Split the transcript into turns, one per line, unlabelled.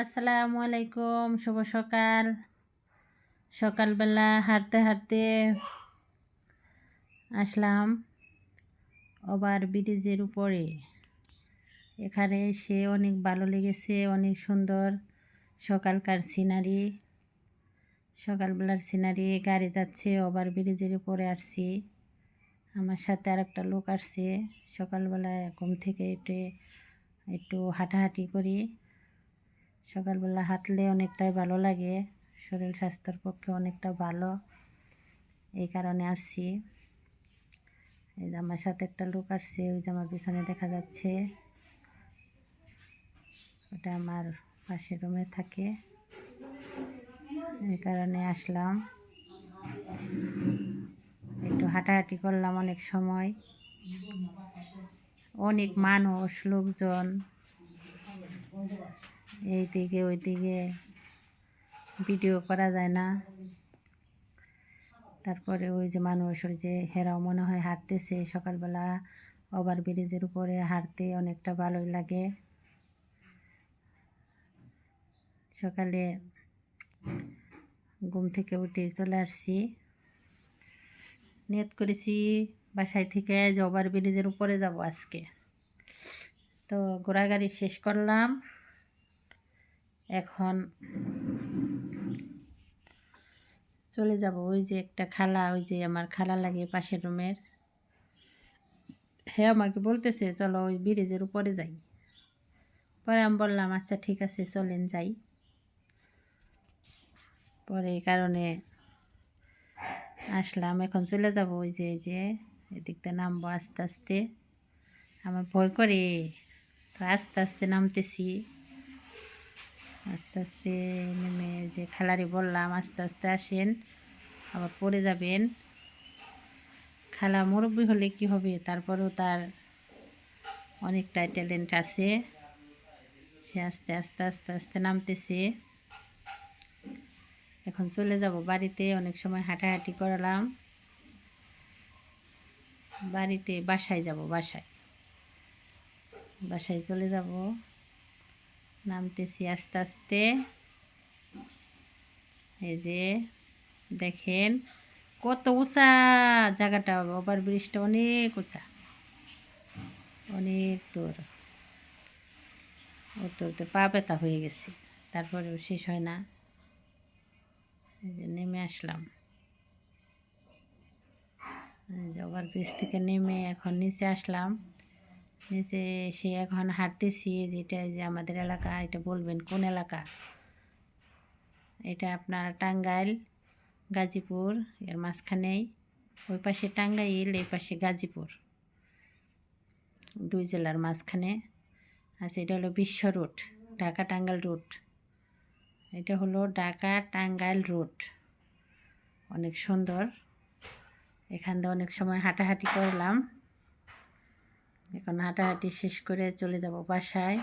আসসালামু আলাইকুম, শুভ সকাল। সকালবেলা হাঁটতে হাঁটতে আসলাম ওভার ব্রিজের উপরে। এখানে এসে অনেক ভালো লেগেছে, অনেক সুন্দর। সকালকার সিনারি সকালবেলার সিনারি গাড়ি যাচ্ছে, ওভার ব্রিজের উপরে আসছি। আমার সাথে আর একটা লোক আসছে সকালবেলা ঘুম থেকে একটু একটু হাঁটাহাঁটি করি। সকালবেলা হাঁটলে অনেকটাই ভালো লাগে। শরীর স্বাস্থ্যের পক্ষে অনেকটা ভালো। এই কারণে আসছি। এই যে আমার সাথে একটা লোক আসছে, ওই যে আমার পিছনে দেখা যাচ্ছে। ওটা আমার পাশের রুমে থাকে। এই কারণে আসলাম। একটু হাঁটাহাঁটি করলাম অনেক সময়। অনেক মানুষ, লোকজন। এই দিকে ওই দিকে ভিডিও করা যায় না। তারপরে ওই যে মানুষ ওই যে হেরাও মনে হয় হাঁটতেছে সকালবেলা ওভার ব্রিজের উপরে হাঁটতে অনেকটা ভালোই লাগে। সকালে ঘুম থেকে উঠে চলে আসছি। নিয়ত করেছি বাসায় থেকে যে ওভার ব্রিজের উপরে যাব আজকে। তো ঘোরাগাড়ি শেষ করলাম। এখন চলে যাব ওই যে একটা খালা, ওই যে আমার খালা লাগে পাশের রুমের হ্যাঁ আমাকে বলতেছে, চলো ওই ব্রিজের উপরে যাই। পরে আমি বললাম আচ্ছা ঠিক আছে, চলেন যাই। পরে এই কারণে আসলাম। এখন চলে যাব ওই যে, এই যে এদিকটা নামবো আস্তে আস্তে। আমার ভয় করে আস্তে আস্তে নামতেছি। আস্তে আস্তে নেমে যে খালারি বললাম, আস্তে আস্তে আসেন, আবার পড়ে যাবেন। খালা মুরব্বী হলে কি হবে? তারপরেও তার অনেকটাই ট্যালেন্ট আছে। সে আস্তে আস্তে আস্তে আস্তে নামতেছে। এখন চলে যাব বাড়িতে, অনেক সময় হাঁটাহাঁটি করালাম। বাড়িতে, বাসায় যাব, বাসায়। বাসায় চলে যাব। নামতেছি আস্তে আস্তে। এই যে, দেখেন কত উঁচা জায়গাটা, ওভার ব্রিজটা অনেক উঁচা। অনেক দূর। উঠতে উঠতে পা ব্যথা হয়ে গেছে, তারপরেও শেষ হয় না। নেমে আসলাম। ওভার ব্রিজ থেকে নেমে এখন নিচে আসলাম। নিচে সে এখন হাঁটতেছি, যেটা যে আমাদের এলাকা, এটা বলবেন কোন এলাকা? এটা আপনার টাঙ্গাইল, গাজীপুর, এর মাঝখানেই। ওই পাশে টাঙ্গাইল, এই পাশে গাজীপুর। দুই জেলার মাঝখানে। আচ্ছা এটা হলো বিশ্ব রুট ঢাকা টাঙ্গাইল রুট এটা হলো ঢাকা টাঙ্গাইল রুট অনেক সুন্দর। এখান দিয়ে অনেক সময় হাঁটাহাঁটি করলাম। এখন হাঁটাহাঁটি শেষ করে চলে যাব বাসায়।